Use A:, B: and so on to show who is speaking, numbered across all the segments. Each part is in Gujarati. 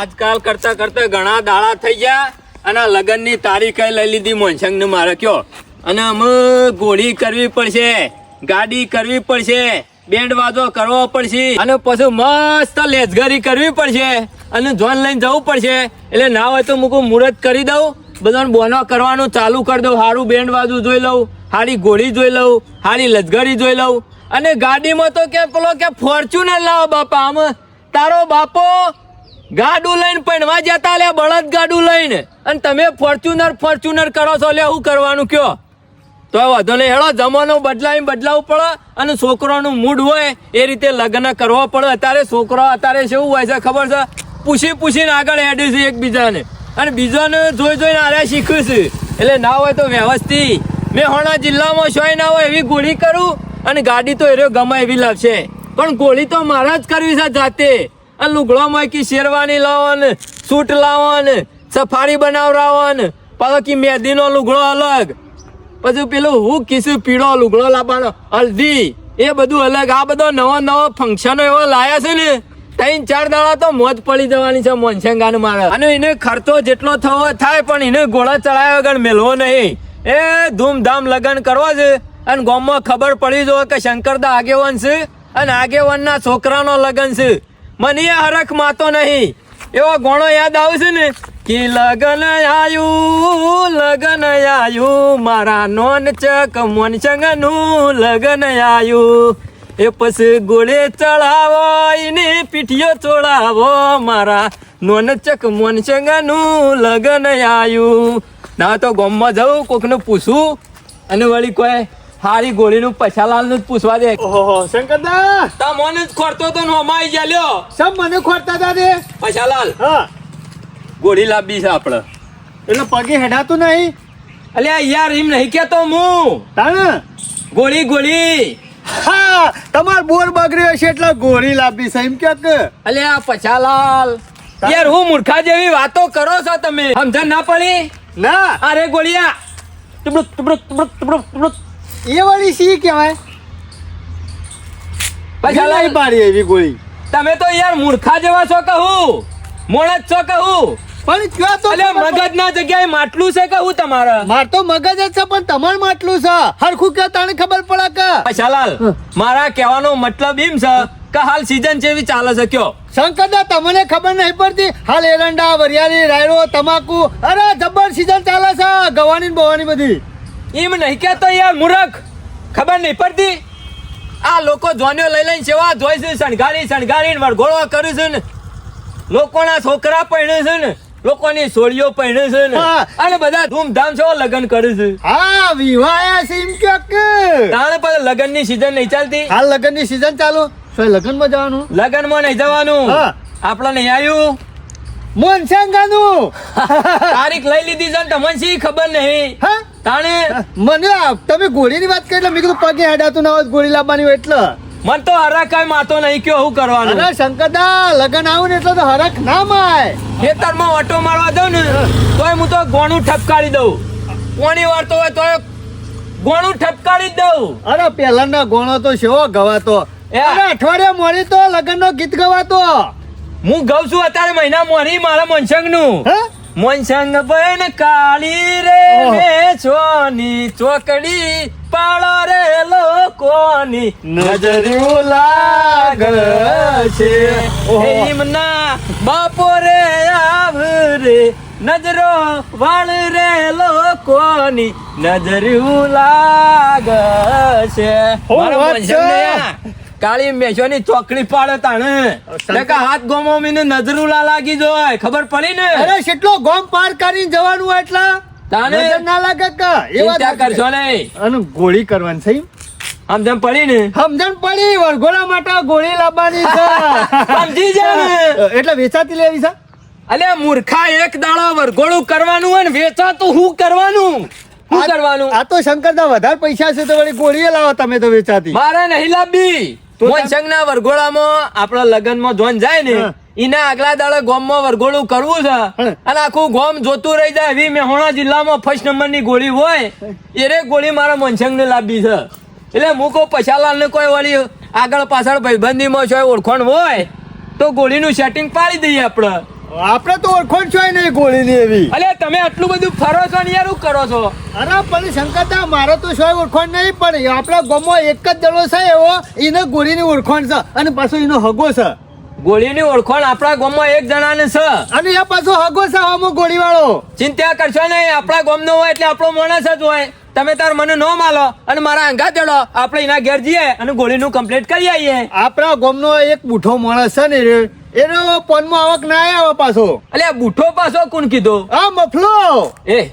A: આજકાલ કરતા કરતા ઘણા દાડા થઈ ગયા અને લગ્નની તારીખ લઈ લીધી મોનસંગ ને મારે કયો. અને અમે ગોળી કરવી પડશે, ગાડી કરવી પડશે બેન્ડ વાજો કરવો પડશે, અને પછી મસ્ત લેસગરી કરવી પડશે, અને જોન લઈને જવું પડશે. એટલે ના હોય તો મૂકું મુહૂર્ત કરી દઉં, બધાને બોનો કરવાનું ચાલુ કરી દઉં સારું બેન્ડ વાજુ જોઈ લઉં સારી ઘોડી જોઈ લઉં સારી લશ્કરી જોઈ લઉં. અને ગાડીમાં તો કે પેલો કે ફોર્ચ્યુનર લાવો બાપા, આમ તારો બાપો ગાડું લઈને પૈણવા જતા લે બળદ ગાડું લઈને. અને તમે ફોર્ચ્યુનર ફોર્ચ્યુનર કરો છો લે શું કરવાનું કયો? તો વાંધો નહીં. હેળો, જમાનો બદલાવીને બદલાવવું પડે અને છોકરાનું મૂડ હોય એ રીતે લગ્ન કરવો પડે. અત્યારે છોકરો અત્યારે શું હોય છે ખબર છે? પૂછી પૂછીને આગળ હેડે છે એકબીજાને. અને બીજાને જોઈ જોઈને આર્યા શીખ્યું છે. એટલે ના હોય તો વ્યવસ્થિત. મેં હોણા જિલ્લામાં શોય ના હોય એવી ગોળી કરું અને ગાડી તો એરો ગમે એવી લાવશે. પણ ગોળી તો મારા જ કરવી છે જાતે. અને લુગડો મૂકી શેરવાની લાવો સૂટ લાવો ને સફારી બનાવરાવો ને પાછો કે મહેંદીનો લુગડો અલગ. પછી પેલું હું કીશું પીળો લુગડો લાવવાનો. હલ્દી એ બધું અલગ. આ બધો નવો નવો ફંક્શનો એવો લાયા છે ને. ત્રણ ચાર દાડા તો મોજ પડી જવાની છે મોનસંગાને મારે. અને એને ખર્ચો જેટલો થવો થાય, પણ એને ઘોડા ચડાવ્યા વગર મેલવો નહીં. એ ધૂમધામ લગ્ન કરવો છે. અને ગામમાં ખબર પડી જો કે શંકરદા આગેવાન છે. અને આગેવાનના છોકરાનો લગ્ન છે. મને હરખ માતો નહીં. એવો ગોણો યાદ આવશે ને કે લગન આયુ લગન આયુ, મારા નોન ચક મોનચંગનું લગન આયુ. એ પછી ગોળે ચડાવો, એને પીઠીઓ ચોડાવો મારા નોન ચક મોનચંગનું લગન આયુ. ના તો ગોમમાં જવું કોકને પૂછું. અને વળી કોઈ હારી ગોળીનું પછાલાલનું જ પૂછવા દે.
B: ઓહો શંકરદા
A: તા મોને જ ખોરતો તો નોમાં આવી ગયા
B: સબ મને ખોરતા હતા તે
A: પછાલાલ.
B: હા.
A: ગોળી લાવવી છે આપણે
B: એટલે પગે હેડાતું નહીં?
A: અલ્યા યાર એમ નહીં કેતો હું.
B: તાણ?
A: ગોળી ગોળી.
B: હા તમાર બોર બગડ્યો છે એટલે ગોળી લાબી છે એમ કે કે
A: અલ્યા પછાલાલ. યાર હું મૂર્ખા જેવી વાતો કરો છો તમે? સમજણ ના પડી?
B: ના.
A: અરે ગોળિયા. ટુબડુક ટુબડુક ટુબડુક ટુબડુક ટુબડુક
B: એ વળી સી કહેવાય? નહીં પાડી એવી ગોળી.
A: તમે તો યાર મૂર્ખા જેવા છો કહું. મોણ છો કહું.
B: પણ ક્યાં તો
A: મગજ ના જગ્યાએ માટલું છે કહું તમારે?
B: માર તો મગજ જ છે પણ તમાર માટલું છે. હરખું કે તને ખબર પડે કે?
A: પછાલાલ મારા કહેવાનો મતલબ એમ છે કે હાલ સીઝન જેવી ચાલે છે કયો.
B: શંકરદા તમને ખબર નહીં પડતી? હાલ એરંડા વરિયાળી રાયડો તમાકુ. અરે જબ્બર સીઝન ચાલે છે ગવાની બવાની બધી.
A: એમ નહીં કેતો યાર મૂરખ. ખબર નહીં પડતી? આ લોકો જોન્યો લઈ લઈને સેવા ધોઈ છે શણગારી શણગારીને વરઘોડો કર્યું છે ને. લોકોના છોકરા પહેણે છે ને લોકોની સોળીઓ પહેણે છે ને. અને બધા ધૂમધામ છે લગ્ન કરે છે.
B: હા વિવાહ એમ કે
A: તાણે પણ લગ્નની સીઝન નહીં ચાલતી?
B: હાલ લગ્નની સીઝન ચાલુ. તો લગ્નમાં જવાનું?
A: લગ્નમાં નહીં જવાનું.
B: હા.
A: આપણે નહીં આવ્યું
B: મોનસાંગાનું
A: તારીખ લઈ લીધી છે તમને શી ખબર નહીં.
B: હા?
A: તાણે?
B: મને તમે ગોળીની વાત કરી મેં કીધું પગે હેડાતું ના હોય ગોળી લાવવાની હોય એટલે.
A: મન તો હરા કઈ માતો નહીં કયો શું કરવાનું?
B: અરે શંકરદા લગન આવું ને એટલે તો હરખ ના માય.
A: ખેતરમાં ઓટો મારવા દઉં ને તોય હું તો ગોણું ઠપકારી દઉં. કોણી વાળતો હોય તોય ગોણું ઠપકારી દઉં.
B: અરે પહેલાના ગોણો તો શેવો ગવાતો. અરે અઠવાડિયા મોડી તો લગન નો ગીત ગવાતો.
A: હું ગઉ છું અત્યારે મહિના મોરી મારા
B: મનસંગનું
A: મનસંગ બહેન કાળી રે છોની ચોકડી પાળો રે લોકોની. નજર્યું લાગ છે. એમના બાપોરે આવ રે. નજરો વાળ રે લોકોની. નજર્યું લાગ છે. કાળી મેશોની ચોકડી પાડે તાણે. કે હાથ ગોમો મીને નજરું લાગી જોય ખબર પડી ને?
B: અરે કેટલો ગોમ પાર કરીને જવાનું એટલે?
A: તાને?
B: નજર ના લાગે કે?
A: એવા કરશો નહીં.
B: અને ગોળી કરવાની
A: થઈ સમજણ પડી ને?
B: સમજણ પડી. વરઘોડા માટે ગોળી લાવવાની
A: સમજી જા
B: એટલે વેચાતી લેવી છે?
A: અલે મૂર્ખા એક દાડો વરઘોડું કરવાનું હોય ને વેચાતું હું કરવાનું? હું કરવાનું?
B: આ તો શંકરદા વધારે પૈસા છે તો વળી ગોળીએ લાવો તમે તો વેચાતી.
A: મારે નહીં લાવવી.
B: તો
A: મોનસંગ વરઘોડામાં આપણા લગ્નમાં જોન જાય ને. એના આગલા દાડે ગોમમાં વરઘોડું કરવું છે. અને આખું ગોમ જોતું રહી જાય એવી મેહોણા જિલ્લામાં ફર્સ્ટ નંબરની ગોળી હોય એરે ગોળી મારા મોનસંગ ને લાવવી છે. એટલે હું કહું પછાલાલ ને કોઈ વળી આગળ પાછળ ભાઈબંધીમાં છે ઓળખાણ હોય તો ગોળીનું સેટિંગ પાડી દઈએ આપણે.
B: આપણે તો ઓળખોણ છો નહીં ગોળીની એવી.
A: અલે તમે આટલું બધું ફરો છો ને યાર શું કરો છો?
B: અરે પણ શંકરદા મારો તો સોય ઓળખોણ નહીં પણ આપણા ગામમાં એક જ દડો છે એવો એને ગોળીની ઓળખોણ છે અને પાછો એનો હગો છે.
A: ગોળીની ઓળખોણ આપણા ગામમાં એક જણાને છે.
B: અને એ પાછો હગો છે હમો ગોળીવાળો.
A: ચિંતા કરશો નહીં આપણા ગામનો હોય એટલે આપણો માણસ જ હોય. તમે તાર મને નો માલો અને મારા અંગા ચડો. આપણે એના ઘેર જઈએ અને ગોળીનું કમ્પ્લીટ કરી આવીએ.
B: આપણા ગામનો એક બુઠો માણસ છે ને એનો પોનમાં આવક ના આવે પાછો.
A: અલે આ બુઠ્ઠો પાછો કોણ કીધો?
B: આ મફલો.
A: એ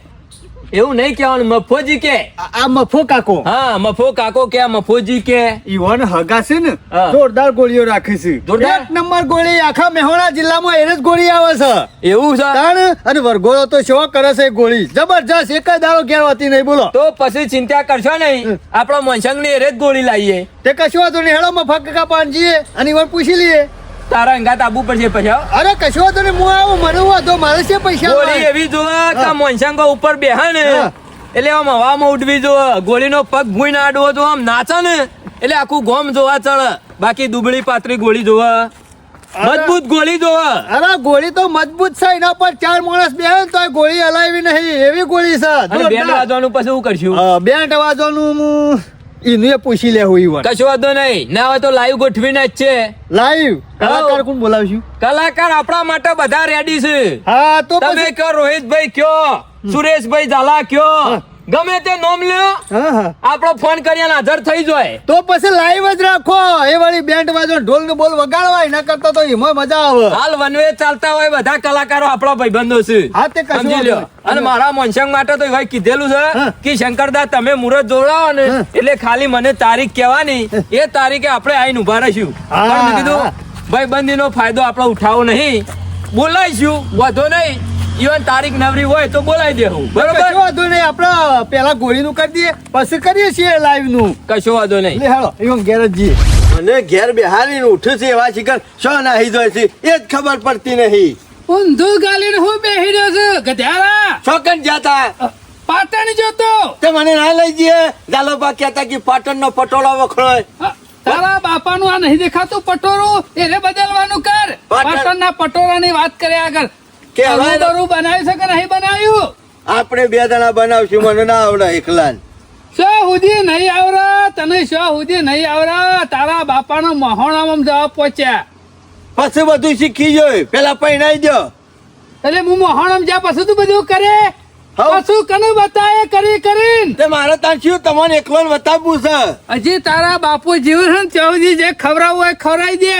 A: એવું નહીં કહેવાનું મફોજી કે.
B: આ મફો કાકો.
A: હા મફો કાકો કે આ મફોજી કે.
B: ઈવન હગા છે ને. જોરદાર ગોળીઓ રાખે છે.
A: જોરદાર?
B: નંબર ગોળી આખા મેહોણા જિલ્લામાં એને જ ગોળી આવે છે.
A: એવું છે?
B: તાણ અને વરઘોડો તો શો કરે છે ગોળી? જબરજસ્ત એક જ દાડો ઘેર હોતી નહીં બોલો.
A: તો પછી ચિંતા કરશો નહીં. આપણા મનસંગની એરે જ ગોળી લાવીએ
B: તે કશું હતું ને હેડો મફા કાકા પાન જઈએ અને ઈવન પૂછી લઈએ.
A: તારા અંગાત આબુ પડશે પછી
B: અરે કશો વાંધો નહીં હું આવું મને વાંધો મારે છે પૈસા
A: ગોળી એવી જોવા કે મોનસાંગો ઉપર બેહા ને એટલે આમ હવામાં ઉડવી જો ગોળીનો પગ ભૂઈ ના અડવો તો આમ નાચે ને એટલે આખું ગોમ જોવા ચડ. બાકી દુબળી પાતળી ગોળી જોવા. મજબૂત ગોળી જોવે.
B: અરે ગોળી તો મજબૂત છે એના પર ચાર માણસ બે તો ગોળી હલાવી નહીં. એવી ગોળી છે.
A: અને બેન વાજવાનું પછી શું કરશું?
B: અ, વાજવાનું હું એનું એ પૂછી હોય વાત
A: કશો વાંધો નહીં. ના હોય તો લાઈવ ગોઠવીને જ છે.
B: લાઈવ કલાકાર કોણ બોલાવશું?
A: કલાકાર આપણા માટે બધા રેડી છે.
B: હા તો
A: તમે કયો રોહિતભાઈ કયો? સુરેશભાઈ ઝાલા કયો? ગમે તે નોમ લ્યો. આપણો ફોન કરીને હાજર થઈ જાય.
B: તો પછી લાઈવ જ રાખો. એ વાળી બેન્ડ વાજો ઢોલ ને બોલ વગાડવા. એના કરતો તો એમાં મજા આવે.
A: હાલ વનવે ચાલતા હોય બધા કલાકારો આપણા ભાઈબંધો છે.
B: હા, તે
A: સમજી લ્યો. અને મારા મોનસંગ માટે તો ભાઈ કીધેલું છે કે શંકરદા તમે મુહૂર્ત જોડાવો ને એટલે ખાલી મને તારીખ કહેવાની. એ તારીખે આપણે આઈને ઊભા રહીશું. પણ મેં કીધું ભાઈબંધીનો ફાયદો આપણે ઉઠાવો નહીં. બોલાઈશું વધો નહીં. ઈવન તારીખ નવરી હોય તો બોલાવી દેવું બરોબર?
B: વાંધો નહીં આપણે પેલા ગોળીનું કરી દઈએ પછી કરીએ છીએ લાઈવનું.
A: કશો વાંધો નહીં.
B: હેલો ઈવન એમ
C: અને ઘેર બેહારીને ઉઠે છે એવા શિકર શો નાહી જાય છે એ જ ખબર પડતી નહીં.
D: ઊંધું ગાલીને હું બેહી રહ્યો છું? ગધેડા!
C: શોકન જાતા
D: પાટણ જોતો
C: તે? મને ના લઈ જઈએ. જાલોબા કહેતા કે પાટણનો પટોળો વખણાય.
D: તારા તારા બાપાનું આ નહીં દેખાતું પટોરું એને બદલવાનું કર.
C: પાટણ-
D: પાટણના પટોળાની વાત કરે આગળ.
C: કે હવે-
D: બરું બનાવ્યું છે કે નહીં બનાવ્યું?
C: આપણે બે જણા બનાવશું મને ના આવડે એકલા
D: શો સુધી નહીં આવરા તને શો સુધી નહીં આવરા તારા બાપાનો મહોણામાં જવાબ પહોંચ્યા.
C: પછી બધું શીખી જોય. પેલા પહેણાઈ જો
D: એટલે હું મહોણામાં જ્યાં પછી તું બધું કરે. પછી કને બતાય કરી કરીને.
C: તે મારે ત્યાં શું તમને એકલો બતાવવું છે?
D: હજી તારા બાપુ જીવ છે ને ત્યાં જે ખવડાવવું હોય ખવડાવી દે.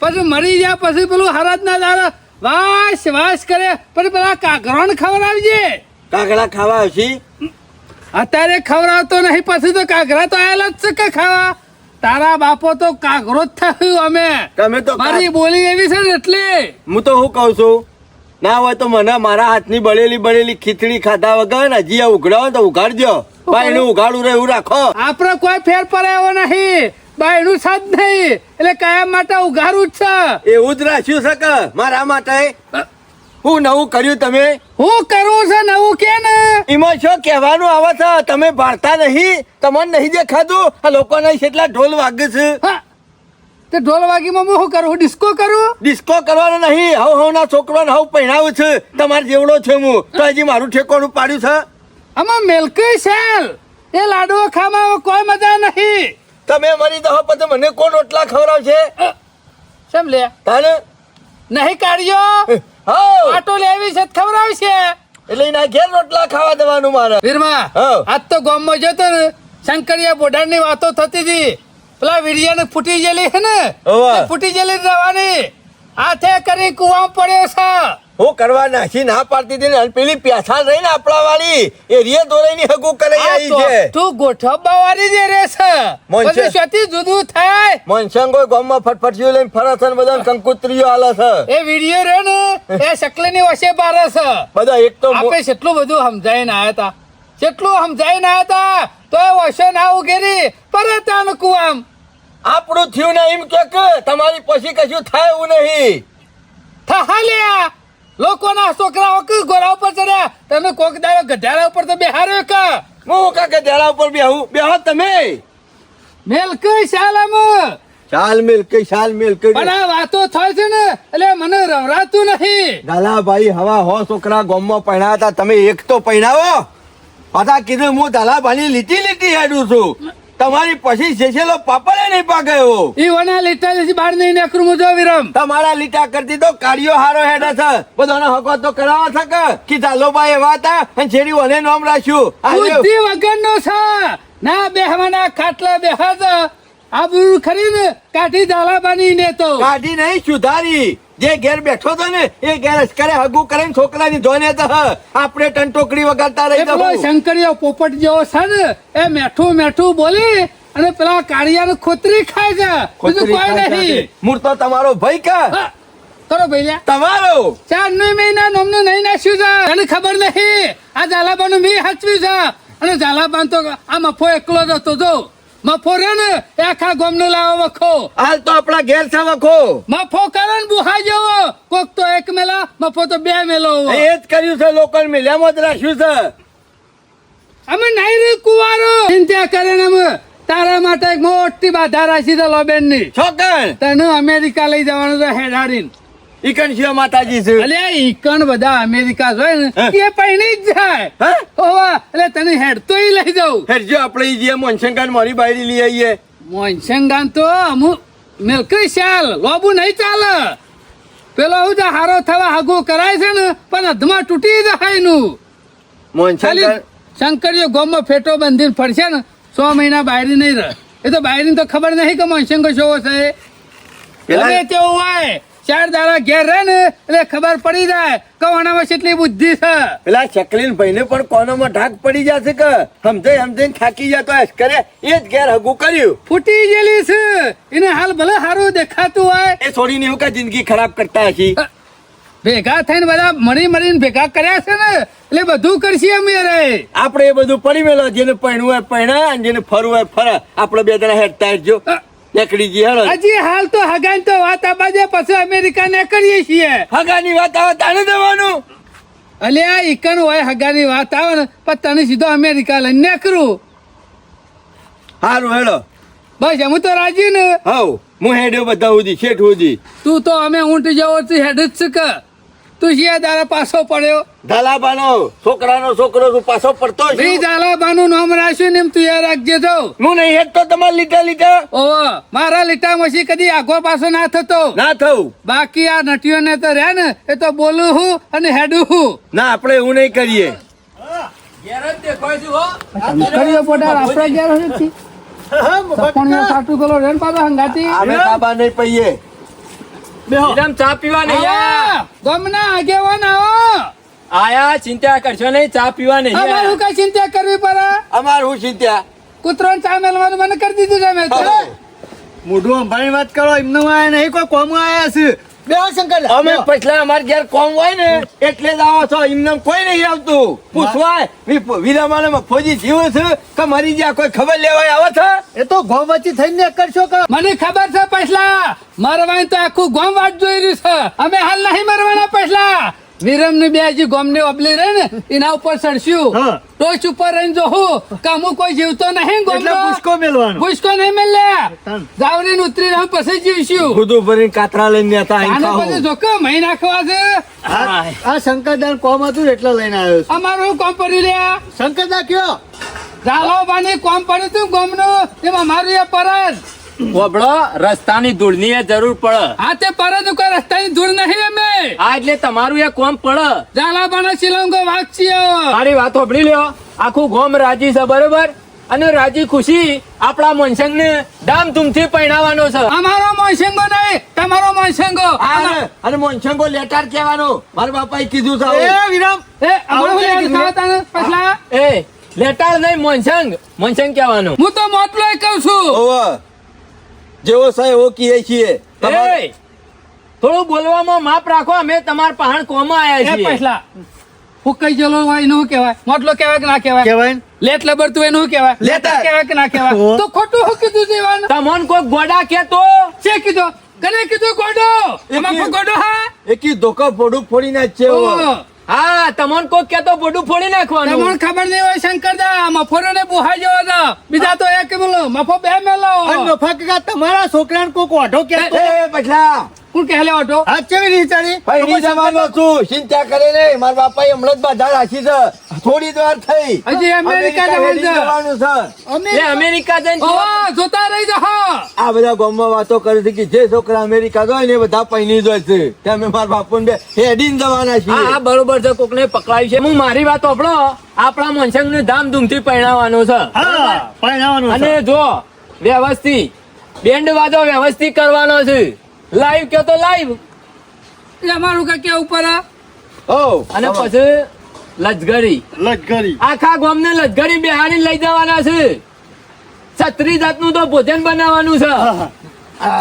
D: પછી મરી જાય પછી પેલું હરદ ના દાડા વાસ વાસ કરે. પણ પેલા કાઘરોણ ખવડાવજે
C: કાગડા ખાવા આવશી?
D: અત્યારે ખવડાવતો નહીં પછી તો કાગરા તો આયેલા જ છે કે ખાવા? તારા બાપો તો કાગરો જ થયું અમે.
C: તમે તો
D: મારી બોલી એવી છે ને એટલે.
C: હું તો શું કહું છું? ના હોય તો મને મારા હાથની બળેલી બળેલી ખીચડી ખાધા વગર ને હજી આ ઉઘડાવો તો ઉઘાડજો. એનું ઉઘાડું રહે એવું રાખો.
D: આપણે કોઈ ફેર પડાયો નહીં. બાયનું સાથ નહીં. એટલે કાયમ માટે ઉઘારું જ છે.
C: એવું જ રાખ્યું છે કે મારા માટે? હું નવું કર્યું તમે?
D: હું કરવું છે નવું કે ને?
C: એમાં શું કહેવાનું આવે છે? તમે ભારતા નહીં તમને નહીં દેખાતું? આ લોકોને કેટલા ઢોલ વાગે છે.
D: તે ઢોલ વાગીમાં હું શું કરું? ડિસ્કો કરું?
C: ડિસ્કો કરવાનો નહીં. હવ હવના છોકરાને હવ પહેરાવું છે. તમારે જેવડો છે હું. તો હજી મારું ઠેકોનું પાડ્યું છે.
D: આમાં મિલ્કી સેલ. એ લાડવો ખાવામાં કોઈ મજા નહીં.
C: તમે મરી દો પછી મને કોણ રોટલા ખવડાવશે?
D: કેમ લે?
C: તાને?
D: નહીં કાઢ્યો?
C: હવ
D: આટો લેવી છે ખવડાવશે.
C: એટલે એના ઘેર રોટલા ખાવા દેવાનું મારે.
D: વીરમાં
C: હા.
D: આજ તો ગામમાં જતો ને શંકરિયા બોડાની વાતો થતી હતી. પેલા વીડિયાને ફૂટી જેલી છે ને? ફૂટી જેલી રહેવાની. હાથે કરી કુવા પડ્યો છે.
C: હું કરવા નાખી ના પાડતી હતી ને અને પેલી પ્યાસા રહી ને આપણા વાળી એ રીએ દોરાઈની હગું કરાઈ
D: આ
C: આવી છે.
D: તું ગોઠવવા વાળી જે રે છે. પછી શોથી જુદું થાય.
C: મનસંગો ગામમાં ફટફટીઓ લઈને ફરે છે ને બધા કંકુત્રીઓ હાલે છે.
D: એ વિડિયો રે ને એ શકલીની વસે બારે છે.
C: બધા એક તો
D: આપણે કેટલું બધું સમજાઈને આયા હતા કેટલું સમજાઈને આયા હતા તો એ વસે ના ઉગેરી પરતાન કુવામ
C: આપણું થયું ને એમ કે તમારી પછી કશું થાય એવું નહીં.
D: થહાલ્યા. લોકોના છોકરાઓ કે ગોરા ઉપર ચડ્યા? તમે કોક દાડો ગઢારા ઉપર તો બેહાર્યો કે?
C: હું કા દેડા ઉપર બેહું? બેહો તમે.
D: મેલ કઈ શાલમ?
C: શાલ મિલકે શાલ મિલકે
D: પણ આ વાતો થાય છે ને એટલે મને રવરાતું નહીં.
C: દાલાભાઈ હવા હો છોકરા ગોમમાં પહેણાતા હતા તમે એક તો પહેણાવો. પાછા કીધું હું દાલાભાઈ લીટી લીટી હેડું છું. તમારી પછી શેષેલો પાપડે નહીં પાક્યો.
D: ઈ વના લીટા થી બહાર નહીં નીકળું મુજો વિરમ.
C: તમારા લીટા કરતી તો કાર્યો હારો હેડે છે. બધાનો હકો તો કરાવા છે કે? કે દાલોભાઈ વાત અને છેડી ઓને નામ રાખ્યું.
D: બુદ્ધિ વગરનો છે. ના બેહવાના ખાટલા બેહાજ છે આ બુરુ ખરી ને કાઠી ઝાલાબાની ને તો.
C: કાઢી નહીં સુધારી. જે ઘેર બેઠો હતો ને એ ઘેર હગુ હગું છોકરા છોકરાની ધોને તો. આપણે ટંટોકડી વગાડતા રહી
D: પેલો શંકરિયો પોપટ જેવો છે ને એ મેઠું મેઠું બોલી અને પેલા કાળિયાને ખોતરી ખાય છે. બીજું કોઈ નહીં.
C: મૂર્તો તમારો ભાઈ કા?
D: કરો ભાઈ
C: તમારો?
D: ચારનું મહિના નોમનું નહીં નાખ્યું છે. એને ખબર નહીં. આ ઝાલાબાનું મી હાચવ્યું છે. અને ઝાલાબાન તો આ મફો એકલો જ હતો જો. મફો રે ને આખા ગોમનો લાવો વખો.
C: હાલ તો આપણા ઘેર છે વખો.
D: મફો કરે ને બુહા જેવો. કોક તો એક મેલા મફો તો બે મેલો
C: એ જ કર્યું છે લોકલ મિલ્યામાં જ રાખ્યું છે.
D: અમે નહીં રે કુવારો. ચિંતા કરે ને અમે. તારા માટે એક મોટી બાધા રાખી છે લોબેનની
C: છોકર!
D: તને અમેરિકા લઈ જવાનું છે હેડાડીને
C: ઈકણ શિવ માતાજી છે.
D: અલે ઈકણ બધા અમેરિકા જોય ને એ પૈણી જ જાય
C: હે?
D: ઓવા એટલે તને હેડતો લઈ જાઉં.
C: હેડજો આપણે ઈ જે મોનશંકર મારી બાયરી લઈ આવીએ
D: મોનસંગાન તો અમુક મિલકી ચાલ લોબુ નહીં ચાલે. પેલો હું તો હારો થવા હગું કરાય છે ને પણ અધમાં તૂટી જાય નું ખાલી શંકરજી ગોમમાં ફેટો બંધીને ફરશે ને સો મહિના બાયરી નહીં રહે. એ તો બાયરી તો ખબર નહીં કે મોનસંગો શોવો છે. ગમે તેવું હોય. ચાર દાડા ઘેર રહે ને એટલે ખબર પડી જાય કે આનામાં કેટલી બુદ્ધિ છે.
C: પેલા ચકલીન ભાઈને પણ કોનામાં ઢાક પડી જશે કે? સમજે સમજે થાકી જતો કરે એ જ ઘેર હગું કર્યું.
D: ફૂટી ગયેલી છે. એને હાલ ભલે સારું દેખાતું હોય.
C: એ છોડીને એવું કે જિંદગી ખરાબ કરતા હશી?
D: ભેગા થઈને બધા મળી મળીને ભેગા કર્યા છે ને એટલે બધું કરશી અમે રે.
C: આપણે એ બધું પડી મેલો જેને પૈણું હોય પૈણા અને જેને ફરવું હોય ફરા. આપણે બે જણા હેડતા હેડજો એકડી જી
D: હજી હાલ તો હગાઈ તો વાત આ બાજે પછી અમેરિકા ને કરીએ છીએ.
C: હગાની વાત આવે તાને દેવાનું?
D: અલ્યા ઈકન હોય હગાની વાત આવે ને પણ તને સીધો અમેરિકા લઈને નીકળું.
C: હારું હેડો.
D: બસ હું તો રાજી ને.
C: હવ હું હેડ્યો બધા સુધી શેઠ સુધી.
D: તું તો અમે ઊંટ જેવો છે હેડ જ છે કે. તું શિયા તારા પાછો પડ્યો?
C: ધલાબાનો છોકરાનો છોકરો તું પાછો પડતો છું.
D: વી ઝાલાબાનું નામ રાખ્યું ને એમ તું રાખજે તો.
C: હું નહીં હેડતો તમારે લીટા લીધા.
D: ઓહો મારા લીટા મસી કદી આગો પાછો ના થતો.
C: ના થવું
D: બાકી આ નટીઓને તો રહ્યા ને એ તો બોલું હું અને હેડું હું.
C: ના આપણે એવું નહીં કરીએ.
A: ઘેર જ દેખાય છે હો.
D: કરીએ આપણે હતી ગલો રેન પાછો હંગાતી.
C: અમે બાબા નહીં પહીએ
A: વિરમ ચા પીવા નહીં આયા
D: ગમના આગેવાન આવો.
A: આયા ચિંતા કરશો નહીં ચા પીવા નહીં
D: અમારું
A: હું
D: કઈ ચિંતા કરવી પડે?
C: અમાર હું ચિંતા.
D: કૂતરો ચા મેલવાનું મને કરી દીધું છે મેં
B: મોઢું અંભાણી વાત કરો એમને આયા નહીં કોઈ કોમ આયા છે. બે શંકર
C: અમે પછલા અમારે ઘેર કોમ હોય ને એટલે જ આવો છો. એમને કોઈ નહીં આવતું. પૂછવાય. વીરામાને મફોજી જીવ છે કે મરી ગયા કોઈ ખબર લેવાય આવે છે?
B: એ તો ગોમ વચ્ચે થઈને કરશો કે?
D: મને ખબર છે પછલા મરવાનું તો આખું ગોમ વાટ જોઈ રહ્યું છે. અમે હાલ નહીં મરવાના પછલા વિરમની બે હજી ગોમ ને ઓબલી રે ને એના ઉપર ચડશું. ટોચ ઉપર રહીને જોહું કે અમુક કોઈ જીવતો નહીં ગોમ
B: એટલે પુષ્કો મેલવાનો
D: પુષ્કો નહીં મળ્યા
B: તન.
D: ઉતરી રહ્યો પછી જીવશું.
C: ખુદું ભરીને કાતરા લઈને હતા
D: આને. પછી જોકો મહી નાખવા છે.
B: આ શંકરદાન કોમ હતું એટલે લઈને આવ્યો છું.
D: અમારું કોમ પડ્યું રહ્યા?
B: શંકરદા કયો?
D: જાલો બાની કોમ પડ્યું તું ગોમનું એમાં મારું એ પરત.
A: વબડો રસ્તાની ધૂળની એ જરૂર પડે.
D: હા તે પરત કોઈ રસ્તાની ધૂળ નહીં અમે.
A: આ એટલે તમારું એ કોમ પડે.
D: ઝાલા બાના શિલોંગો છીએ
A: મારી વાત સાંભળી લ્યો. આખું ગોમ રાજી છે બરોબર? અને રાજી ખુશી આપણા મોનસંગ ને ધામધૂમથી પહેણાવાનો છે.
D: અમારો મોનસંગો નહીં તમારો મોનસંગો
C: અને અને લેટર લેટાર કહેવાનો. મારા બાપાએ કીધું છે
B: એ. વિરામ
D: એ અમારો
B: આવું
D: લેટ
B: કીધું?
D: ખાવા પછલા?
A: એ લેટર નહીં મોનસંગ મોનસંગ કહેવાનો.
D: હું તો મોટલો કહું છું.
C: ઓવે. જેવો છે એવો કીએ છીએ તમારે-
A: થોડું બોલવામાં માપ રાખો અમે તમાર પહાણ કોમાં આયા છીએ.
D: પછલા ફૂકાઈ જલો હોય એનું કહેવાય? મોટલો કહેવાય કે ના કહેવાય?
B: કહેવાય
D: લેટ લબર તું એનું કેવાય કહેવાય?
C: લેટર.
D: કહેવાય કે ના કહેવાય? તો ખોટું હું કીધું દેવાનું
A: તમોન કોઈ ગોડા કે તો
D: છે કીધો? કને કીધું ગોડો?
C: એમાં
D: ગોડો હા?
C: એકી ધોકા ફોડું ફોડી ના છે
D: ઓહો.
A: હા તમને કોક કેતો બોડું ફોડી
D: તમને
A: નાખવાનું
D: ખબર નહીં હોય શંકરદા મફોરો ને બુહાઈ જવો છો બીજા તો એક બોલો મફો બે મેલો.
B: નફા કાકા તમારા છોકરાને કોક ઓઢો
C: કે પછલા
D: કોણ કહે ઓટો
B: આ કેવી રીતે ચાલી?
C: ની જમાનો છું. ચિંતા કરે ને મારા બાપા હમણાં જ બાધા રાખી છે. થોડી જ વાર થઈ.
D: હજી અમેરિકા જવાનું છે.
C: જવાનું છે.
B: અમે
A: અમેરિકા જઈને.
D: જોતા રહી જા
C: આ બધા ગામમાં વાતો કરે છે કે જે છોકરા અમેરિકા જાય ને એ બધા પૈણી જાય છે. તે અમે મારા બાપુ ને હેડીને જવાના
A: હા
C: છીએ.
A: હા બરોબર છે. કોકને પકડાયું છે. હું મારી વાત આપણો આપણા મનસંગ ને ધામધૂમથી પહેણાવાનો છે.
B: હા પરણાવવાનું
A: અને જો વ્યવસ્થિત બેન્ડ વાજો વ્યવસ્થિત કરવાનો છે. લાઈવ કયો તો લાઈવ
D: એટલે અમારું કા કેવું ઉપર આ?
C: ઓ
A: અને પછી લજગરી.
B: લજગરી.
A: આખા ગામને લજગરી બિહારી લઈ જવાના છે. છત્રી જાતનું તો ભોજન બનાવવાનું છે.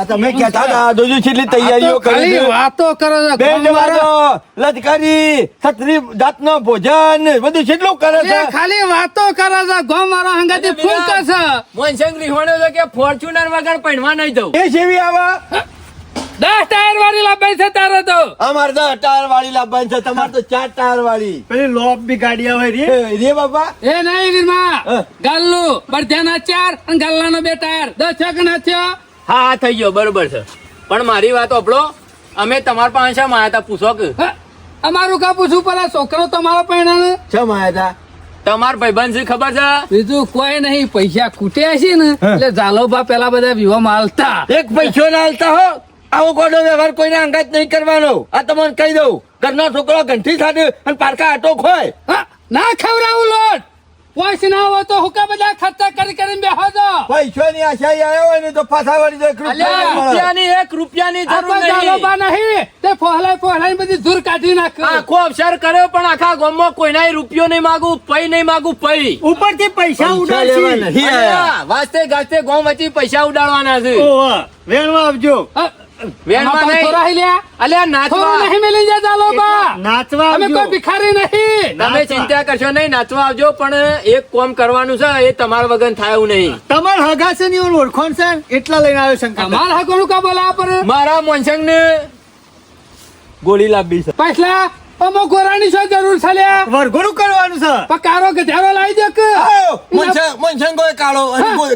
C: તમે કેતા હતા જોજો છેલ્લી તૈયારીઓ કરી
D: વાતો કરો ગામવાળા.
C: વાળો લશ્કરી છત્રી જાતનો ભોજન બધું કેટલું કરે છે?
D: ખાલી વાતો કરે છે ગામ વાળા હંગાતી ફૂલ કરશે
A: મોનસંગ રીહોણો છે કે ફોર્ચ્યુનર વગર પહેણવા નહીં જવું.
C: એ જેવી આવા.
D: દસ ટાયર વાળી લાંબાઈ છે તારે તો.
C: અમારે દસ ટાયર વાળી લાંબાઈ છે તમારે તો ચાર ટાયર વાળી.
B: પેલી લોપ બી ગાડી આવે રે.
C: રે બાપા.
D: એ નહીં વીરમા. ગાલ્લું બરધ્યાના ચાર અને ગાલ્લાનો બે ટાયર. દસ છક નાખ્યો
A: હા હા થઈ ગયો બરોબર છે. પણ મારી વાત ઓપડો. અમે તમારા પાસે શા માયા હતા પૂછો કે?
D: અમારું કા પૂછવું પડે? છોકરો તમારો પહેણાને
C: છ માયા
A: તમાર ભાઈબંધ છે ખબર છે?
D: બીજું કોઈ નહીં પૈસા ખૂટ્યા છે ને એટલે જાલોભા પેલા બધા વિવામાં હાલતા.
C: એક પૈસો ના હાલતા હો. આવો કોડો વ્યવહાર કોઈને અંગાત નહીં કરવાનો. આ તમને કહી દઉં ઘરનો છોકરો ઘંટી સાથે અને પારકા આટો ખોય.
D: ના ખવડાવું લોટ. પોઈસ ના હોય તો હુકા બધા ખર્ચા કરી કરીને બેહો છો.
C: પૈસો ની આશા આવ્યો હોય ને તો પાછા વળી જાય.
A: રૂપિયાની એક રૂપિયાની જરૂર નહીં.
D: નહીં. તે ફોહલાઈ ફોહલાઈ બધી ધૂર કાઢી નાખ.
A: આખો અવસર કર્યો પણ આખા ગામમાં કોઈના રૂપિયો નહીં માગું પૈ નહીં માગું પૈ.
B: ઉપરથી પૈસા
C: પૈસા લેવા
B: ઉડાડશી
C: નહીં આયા.
A: અલ્યા, વાસ્તે ગાસ્તે ગામ વચ્ચે પૈસા ઉડાડવાના છે.
B: ઓહો, વેણવા આવજો.
A: વેણમાં નહીં.
D: થોડા લ્યા.
A: અલ્યા નાચવા.
D: નહીં મિલી જાય જાલોભા
B: નાચવા
D: અમે કોઈ ભિખારી નહીં.
A: તમે ચિંતા કરશો નહીં નાચવા આવજો પણ એક કોમ કરવાનું છે એ તમારા વગર થાય નહીં.
B: તમાર હગા છે ને? ઓળખોણ છે એટલા લઈને આવ્યો શંકર
D: અમારા હકોનું કા બોલાવા પડે.
A: મારા મોનસંગ ને ગોળી લાવી છે.
D: પૈસા અમો ગોરાની શું જરૂર છે લ્યા?
B: વરઘોડું કરવાનું છે.
D: પકારો ગધેડો લાવી દે કે.
C: મનસંગ- મનસંગોએ કાળો અને.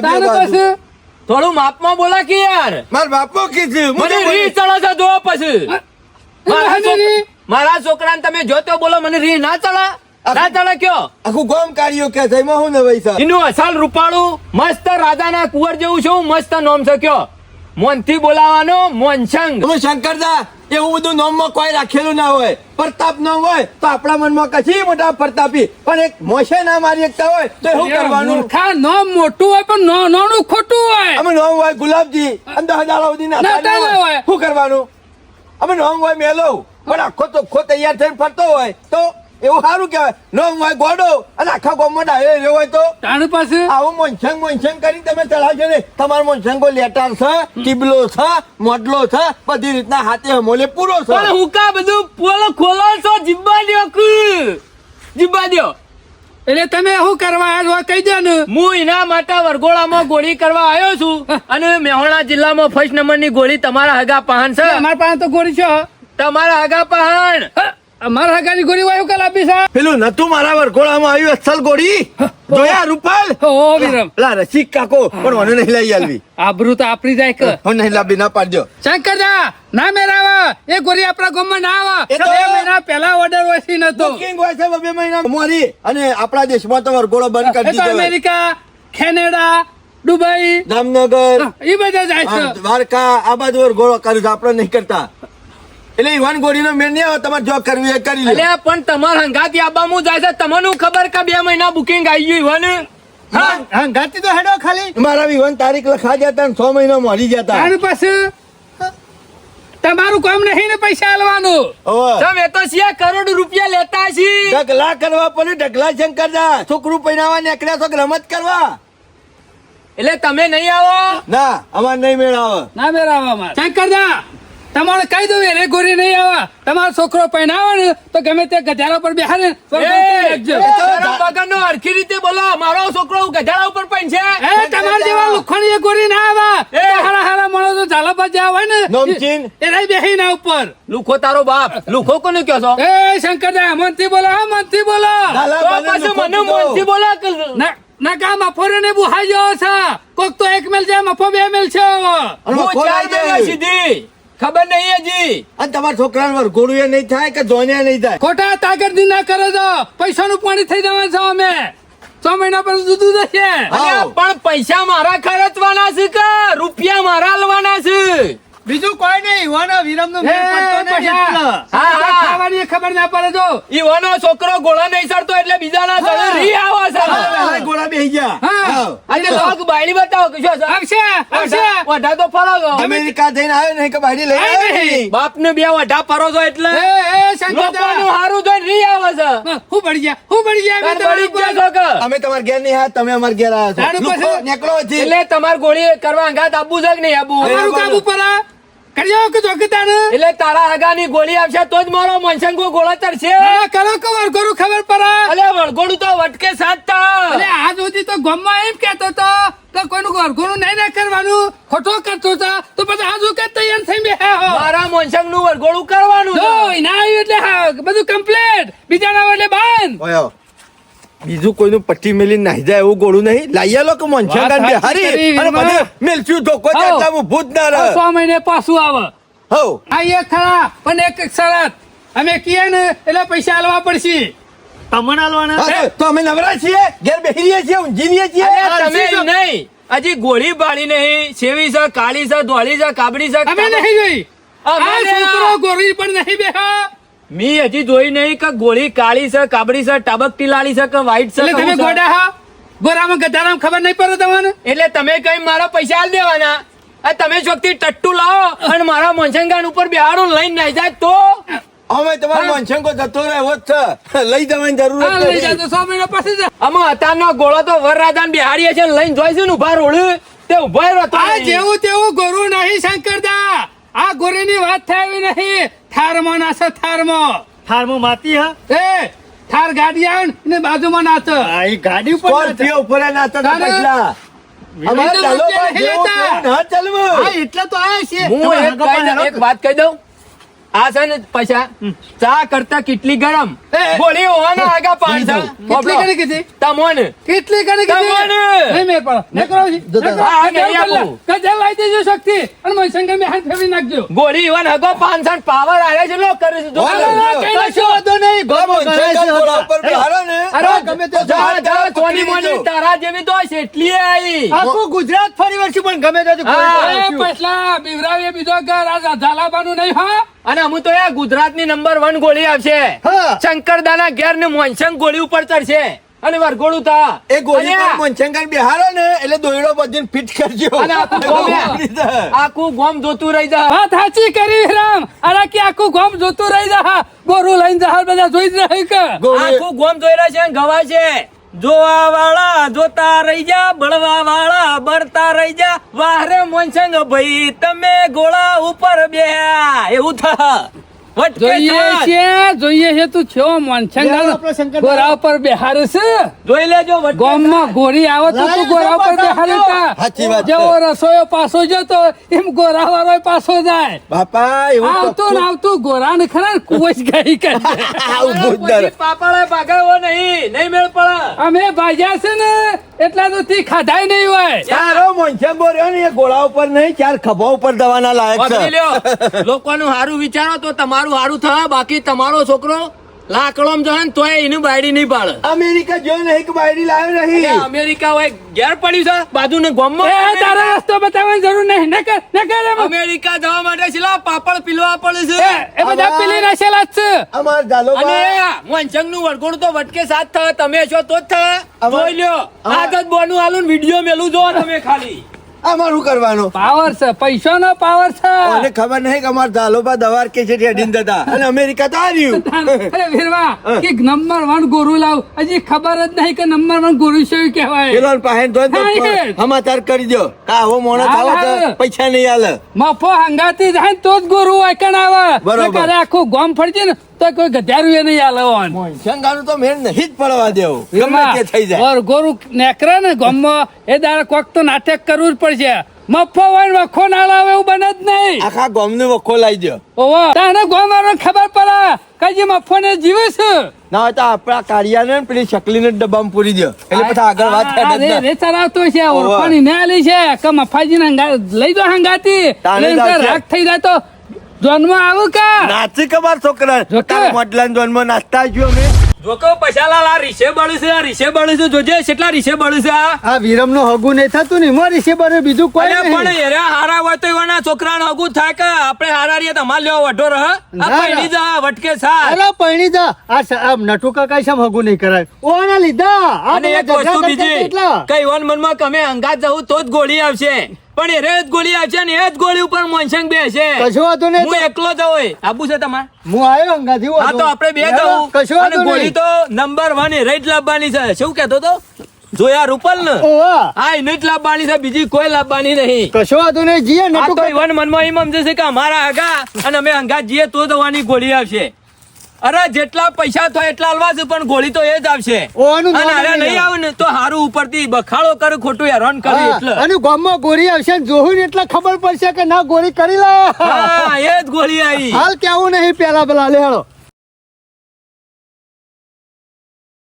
D: તારે પછી
A: થોડું માપમાં બોલા કે યાર?
C: મારા બાપો કીધું.
A: મને રી ચડે છે દો પછી. મારા છોકરાને તમે જોતો બોલો મને રી ના ચડે? ના ચડે કયો?
C: આખું ગોમ કાર્યો કે થઈ એમાં હું નવાઈ છે?
A: એનું અસલ રૂપાળું મસ્ત રાજાના કુંવર જેવું છું મસ્ત નોમ છે કયો? મોનથી બોલાવાનો મોનસંગ
C: તમે શંકરદા એવું બધું નોમમાં કોઈ રાખેલું ના હોય. પ્રતાપ નામ હોય તો આપણા મનમાં કશી મોટા પ્રતાપી. પણ એક મોશે ના મારી એકતા હોય તો શું કરવાનું?
D: ખા નોમ મોટું હોય પણ નો નાનું ખોટું હોય.
C: અમે નોમ હોય ગુલાબજી અંદર હજારો સુધી ના હોય. શું કરવાનું? અમે નોમ હોય મેલો પણ આખો ચોખ્ખો તૈયાર થઈને ફરતો હોય તો એવું સારું કહેવાય. નો મોય ગોડો. અને આખા ગામમાં ડાયો રહ્યો હોય તો?
D: તાણ પાસે?
C: આવું મોનસંગ મોનસંગ કરી તમે ચલાવશો ને તમારો મોનસંગો લેટાર છે ટીબલો છે મોડલો છે બધી રીતના હાથે હમોલે પૂરો છે.
A: પણ હુકા બધું પોલો ખોલો છો? જીબ્બા દ્યો કુ જીબ્બા દ્યો
D: એટલે તમે શું કરવા આવ્યો છો? કહી દો ને.
A: હું એના માટે વરઘોડામાં ગોળી કરવા આવ્યો છું. અને મેહોણા જિલ્લામાં ફર્સ્ટ નંબરની ગોળી તમારા હગા પહાણ છે.
D: અમારા પાસે તો ગોળી છે.
A: તમારા હગા પહાણ.
D: હા, અમારા હગાની ગોળી વાયુ કાલ આપી સા
C: પેલું નતું મારા વરઘોડામાં આવ્યું અસલ ગોળી? જોયા રૂપાલ?
D: ઓ વિરમ.
C: લા રસિક કાકો પણ મને નહીં લઈ આલવી.
D: આબરૂ તો આપણી જાય કે.
C: હું નહીં લાબી ના પાડજો.
D: શંકરદા ના મેરાવા. એ ગોળી આપણા ગામમાં ના આવે. બે મહિના પહેલા ઓર્ડર ઓછી નતો.
C: બુકિંગ હોય છે બે મહિના મોરી અને આપણા દેશમાં તો વરઘોડો બંધ કરી દીધો
D: અમેરિકા કેનેડા દુબઈ.
C: જામનગર.
D: એ બધા જાય છે.
C: દ્વારકા આ બાજુ વરઘોડો કરે છે આપણે નહીં કરતા. એટલે ઈવાન ગોળીનો મેળ નહીં આવે તમારે જોબ કરવી એ કરી લે
A: અલ્યા પણ તમારા હંગાથી આબામાં જાય છે. તમને ખબર કે બે મહિના બુકિંગ આવી ગયું ઈવન?
C: હા
B: હા. તો હેડો ખાલી.
C: મારા વિવાન તારીખ લખા જતા છ મહિનો મોડી જતા.
D: પાસે તમારું કામ નહીં ને પૈસા આલવાનું.
A: તમે તો સિયા કરોડ રૂપિયા લેતા છી.
C: ઢગલા કરવા પડે ઢગલા શંકર દા છોકરું પહેરાવા નીકળ્યા છો રમત કરવા?
A: એટલે તમે નહીં આવો?
C: ના અમાર નહીં મેળાવો ના
D: ના અમાર. શંકર શંકરદા તમારે કહી દઉં એ ગોરી નહીં આવા. તમારો છોકરો પહેણાવે ને તો ગમે તે ગધારા પર બેહારે
A: વગરનો હરખી રીતે બોલો મારો છોકરો ગધારા ઉપર પણ છે
D: એ તમારા જેવા લુખણી એ ગોરી ના આવા. હારા હારા મળો તો ઝાલા પર જ્યાં હોય ને.
C: નમચીન.
D: એ રહી બેહી ના ઉપર.
A: લુખો તારો બાપ. લુખો કોને કહો છો?
D: એ શંકરદા મનથી બોલો હા મનથી બોલો.
A: મને મનથી બોલો
D: ના ના કા મફોરે ને બુહાઈ જાવ છે. કોક તો એક મેલ છે મફો બે મેલ છે
A: હું ચાર
C: જાય.
A: સીધી. ખબર નહીં હજી.
C: અને તમારા છોકરાને વરઘોડું એ નહીં થાય કે જોને નહીં થાય?
D: ખોટા તાકત ના કરો છો પૈસાનું પાણી થઈ જવાનું છે અમે. છ મહિના પર જુદું થશે.
A: પણ પૈસા મારા ખર્ચવાના છે કે રૂપિયા મારા લેવાના છે?
B: બીજું કોઈ નહીં યુવાનો વિરમ
D: નો
B: મેળ પડતો નહીં
D: પૈસા.
B: એટલે.
A: હા, હા.
D: ખાવાની ખબર ના પડે તો.
A: ઈવાનો છોકરો ગોળા નહીં સરતો એટલે બીજાના સળે રી આવે છે.
C: ગોળા બેહી ગયા.
D: હા.
C: હા.
A: આજે લોક બાયડી બતાવો કે શું
D: આવશે આવશે
A: વઢા- વઢા તો ફરો છો.
C: અમેરિકા થઈને આવ્યો નહીં કે બાયડી લઈ
D: આય
C: આવ્યો
D: નહીં.
C: નહીં.
A: બે વઢા ફરો છો એટલે
D: એ એ શંકરદા
A: હારું જોઈને રી આવે છે
D: હું પડી ગયા હું પડી ગયા અમે તમાર
A: ગયા છો
C: અમે તમારા ઘેર નહીં તમે અમાર ઘેર આવ્યા છો નીકળો.
A: એટલે તમારે ગોળી કરવા અંગાત આપવું છે કે નહીં આપવું
D: અમારું કામ ઉપર આ. કરજો કે ચોકીદાર
A: એટલે તારા હગાની ગોળી આવશે તો જ મારો મનસંગો ગોળો તરશે
D: કરો ખબર પડે.
A: અલે વળગોડું તો વટકે સાત
D: અરે આજ સુધી તો ગામમાં એમ કહેતો તો કે કોઈનું ઘરઘોડું નહીં ના કરવાનું. ખોટો કરતો હતા. તો પછી આજ હું કે તૈયાર થઈ બેહ્યા હો.
A: મારા મનસંગનું કરવાનું
D: જો. ના આવ્યું એટલે બધું કમ્પ્લીટ બીજા ના એટલે બંધ.
C: બીજું કોઈનું પટ્ટી મેલી નાહી જાય એવું ગોળું નહીં. લાઈ આલો કે મનસા ગાંધી.
D: કરી,
C: અને
D: મને
C: બધે મેલસ્યું ધોકો
D: હઉ.
C: ચાટલામાં ભૂત ના રહે.
D: છ મહિને પાછું આવે.
C: હઉ.
D: આ એક ખરા પણ એક શરત. અમે કીએ ને એટલે પૈસા આલવા પડશે.
B: તમને આલવાના?
C: હા, તો- અમે નવરા છીએ ઘેર બેહી રહીએ છીએ. ઊંઘી છીએ
A: તમે નહીં. હજી ગોળી બાળી નહીં. સેવી છે કાળી છે ધોળી છે કાબડી છે
D: અમે નહીં જોઈ.
A: અમે
D: આ છોકરો ગોરી પણ નહીં બેહા.
A: મી હજી જોઈ નહીં કે ગોળી કાળી છે કાબડી છે ટબકટી લાલી છે કે વ્હાઈટ છે
D: તમે ગોડા હા? ગોરામાં ગધારામાં ખબર નહીં પડે તમને?
A: એટલે તમે કઈ મારા પૈસા આલ દેવાના? આ તમે ચોકથી ટટ્ટુ લાવો અને મારા મનસંગાન ઉપર બિહારું લઈને નાઈ જાય તો?
C: અમે તમારો મનસંગો જતો રહ્યો જ છે લઈ જવાની જરૂર
D: હા, લઈ
C: જાય
D: તો સો મહિના પછી અમે
A: આમાં અત્યારનો ગોળો તો વરરાજાને બિહારીએ છે ને લઈને જોઈશું ને ઊભા રોડ તે ઊભા રહ્યો
D: આ જેવું તેવું ગોરુ નહીં શંકરદા. આ ગોરીની વાત થાય નહીં. થારમાં નાચે થારમાં.
B: થારમાં માતી હા?
D: એ થાર ગાડી આવે ને બાજુમાં નાચો
B: આ એ ગાડી ઉપર ના
C: સ્કોર્પિયો ઉપર નાચો હતા અમારે
D: તો
C: ચાલો ભાઈ, જેવું
D: લેતા.
C: ચાલવું.
B: હા એટલે તો આયા છે
A: હું. એક વાત કહી દઉં? આ છે ને પૈસા. ચા કરતા કેટલી ગરમ? બોલી. હોવાના આગા પાણી
D: કેટલી ઘણી કીધી?
A: તમોન.
D: કેટલી ઘણી કીધી?
A: તમોન.
D: નહીં મેળ પડે. નીકળો જી. આ.
A: નહીં આપો.
D: કજે લઈ દેજો શક્તિ. અને મહીશંકર મે હાથ ફેરવી નાખજો.
A: ગોળી ઈવન હગો પાંચસો પાવર આવે છે લો કરે છે જો.
C: કશો
D: ના, ના.
B: વાંધો નહીં, છે.
C: ગોળા ઉપર હારો ને.
A: અરે
C: ગમે તે
A: જા, જા, કોની મોની તારા જેવી તો એટલી આવી
B: આખું ગુજરાત ફરી વળશું પણ ગમે તે
D: પછલા બિવરાવે બીજો ઘર. આ ઝાલાબાનું નહીં હા?
A: અને અમુ તો યાર ગુજરાતની નંબર વન ગોળી આવશે.
B: હા.
A: શંકરદાના ઘેર ને મોનસંગ ગોળી ઉપર ચડશે. અને વરઘોડું થા.
C: એ ગોળી
A: અને
C: પર મનસંગા બેહારો ને એટલે દોયડો બધીને ફિટ કરજો.
A: અને આખું ગોમ આખું ગોમ જોતું રહી જા.
D: હા સાચી કરી રામ. અરે કે આખું ગોમ જોતું રહી જા. ગોરું લઈને જા બધા જોઈ જ રહે કે.
A: આખું ગોમ જોઈ રહ્યા છે ગવા છે. જોવા વાળા જોતા રહી જા બળવા વાળા બળતા રહી જા વાહરે મોનસંગ ભાઈ, તમે ગોળા ઉપર બે એવું થા.
D: જોઈએ છે જોઈએ છે તું છો
B: બેહારો
D: મોનસંગા
B: આપણો શંકર
D: ગોરા ઉપર બેહાર છે.
A: જોઈ લેજો
D: ગામમાં ગોરી આવે તો તું ગોરા ઉપર બેહાર
C: સાચી
D: જેવો રસોયો પાછો જતો એમ ગોરા વાળો પાછો જાય.
C: બાપા એવું
D: આવતું ને આવતું ગોરા ને ખરા ને ગઈ કરે.
C: આવું ભૂત
A: પછી પાપડે ભાગાવો નહીં નહીં મેળ પડે.
D: અમે ભાજ્યા છે ને એટલા તો તી ખાધાય નહીં હોય.
C: ચારો મોનસંગો બોર્યો ને એ ગોળા ઉપર નહીં ચાર ખભા ઉપર દવાના લાયક છે.
A: લોકોનું સારું વિચારો તો તમારું હારું થવા બાકી તમારો છોકરો લાકડોમ જો ને તોય એનું બાયડી નહીં પાડે.
C: અમેરિકા જો નહીં કે બાયડી લાવ્યો નહીં.
A: અમેરિકા હોય ઘેર પડ્યું છે બાજુ ને
D: એ તારા રસ્તો બતાવવાની જરૂર નહીં. ન કર ન કર એમ.
A: અમેરિકા જવા માટે છેલા પાપડ પીલવા પડે છે.
D: એ બધા પીલી નાખેલા જ છે.
C: અમાર ઝાલો
A: અને વંચંગનું વરઘોડું તો વટકે સાથ થાય તમે છો તો જ થાય
C: આવા.
A: જોઈ લ્યો
C: હા.
A: આ જ બોનું હાલું વીડિયો મેલું જો તમે ખાલી.
C: શું કરવાનું?
D: પાવર છે પૈસાનો પાવર છે.
C: અને ખબર નહીં કે અમાર ધાલોબા દવાર કે છે હેડીને જતા. અને અમેરિકા તો આવ્યું.
D: અરે વીરવા કે નંબર વન ગોરુ લાવ. હજી ખબર જ નહીં કે નંબર વન ગોરુ શું કહેવાય.
C: પેલો પાસે સમાચાર કરી દો. કા હો મોણસ
D: હા,
C: તો પૈસા નહીં આલે.
D: મફો હંગાતી જાય તો જ ગોરુ આકણ આવે.
C: બરોબર.
D: આખું ગોમ ફરજે ને તો કોઈ ગધેરું એ નહીં આલે ઓન.
C: શંકાનું તો મેળ નહીં જ પડવા દેવું. ગમે તે થઈ જાય.
D: ઓર ગોરુ નેકરે ને ગોમમાં એ દાડે કોક તો નાટક કરવું જ પડશે. મફો હોય વખો ના લાવે એવું બને જ નહીં.
C: આખા ગામને વખો લાવી દો
D: ઓવો તને ગોમ ખબર પડે કઈ મફો ને જીવે છે.
C: ના હોય તો આપણા કાળિયાને ને પેલી શકલીને ડબ્બામાં પૂરી દો એટલે પછી આગળ વાત કરે
D: રે-
C: ના.
D: રે છે. ઓળખાણી ને આલી છે. કે મફાજીને લઈ દો હંગાતી. કે. રાગ થઈ જાય તો જોનમાં આવું કા?
C: નાચી કમાર છોકરા? મોટલાના જોનમાં જો અમે.
A: જોકો પૈસાલાલ આ રીસે બળ્યું છે આ રીસે બળ્યું છે. જોજે કેટલા રીસે બળ્યું છે આ?
B: આ વિરમનું હગું નહીં થતું ને મો છે બરે બીજું કોઈ
A: નહીં. પણ એરે હારા હોય તો એવાના છોકરાને હગુ થાય કે આપણે હારા રીએ તો અમારે લેવા વઢો રહ? આ
B: ના, ના.
A: પૈણી જા વટકે સા
B: અરે પૈણી જા. આ આ નટુ કાકા શેમ હગુ નહીં કરાય? ઓના લીધા. આ
A: અને એક વસ્તુ બીજી. કઈ વન મનમાં કમે અમે અંગાત જવું તો જ ગોળી આવશે. પણ એ જ ગોળી આવશે ને એ જ ગોળી ઉપર મોનસંગ બે છે
B: કશું હતું નહીં
A: હું એકલો જ હોય. આબુ છે તમારે?
B: હું આવ્યો અંગાથી
A: હા તો આપણે બે જવું
B: કશું
A: અને ગોળી તો નંબર વન રેટ લાવવાની છે. શું કહેતો તો? જોયા રૂપલ ને હા એને જ લાવવાની છે. બીજી કોઈ લાવવાની નહીં.
B: કશો વાંધો નહીં જીએ ને
A: તો ઈવન મનમાં એમ સમજે છે કે અમારા આગા અને અમે અંગાત જઈએ તો દવાની ગોળી આવશે. અરે જેટલા પૈસા થાય એટલા હલવા છે પણ ગોળી તો એ જ આવશે.
B: ઓનું
A: અને અરે
B: નહીં
A: આવે. ને તો હારું ઉપરથી બખાડો કર ખોટું હેરાન કરે એટલે.
B: અને ગામમાં ગોળી આવશે ને જોયું ને એટલે ખબર પડશે કે ના ગોળી કરી લા.
A: હા એ જ ગોળી આવી.
B: હાલ કેવું નહીં પેલા પેલા લે હેળો